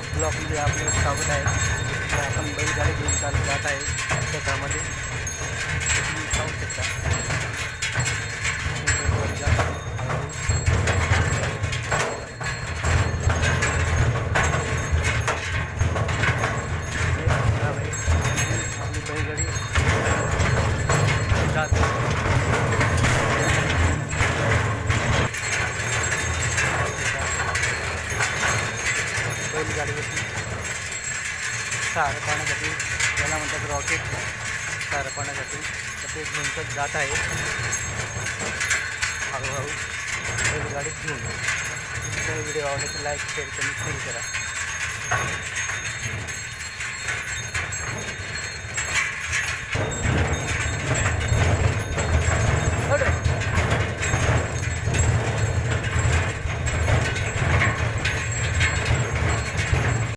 ब्लॉकमध्ये आपलं स्वागत आहे. आपण बैलगाडी घेऊन चालत जात आहे शेतामध्ये तुम्ही पाहू शकता वर जात आहे. हळूहळू. हे बघा बाई, आपली बैलगाडी जात आहे. बैलगाडीवरती सारं पाण्यासाठी त्याला म्हणतात रॉकेट सारं पाण्यासाठी. तर ते झुंकत जात आहे. हळूहळू बैलगाडीत घेऊन. व्हिडिओ आवडले तर लाईक शेअर कमेंट करा.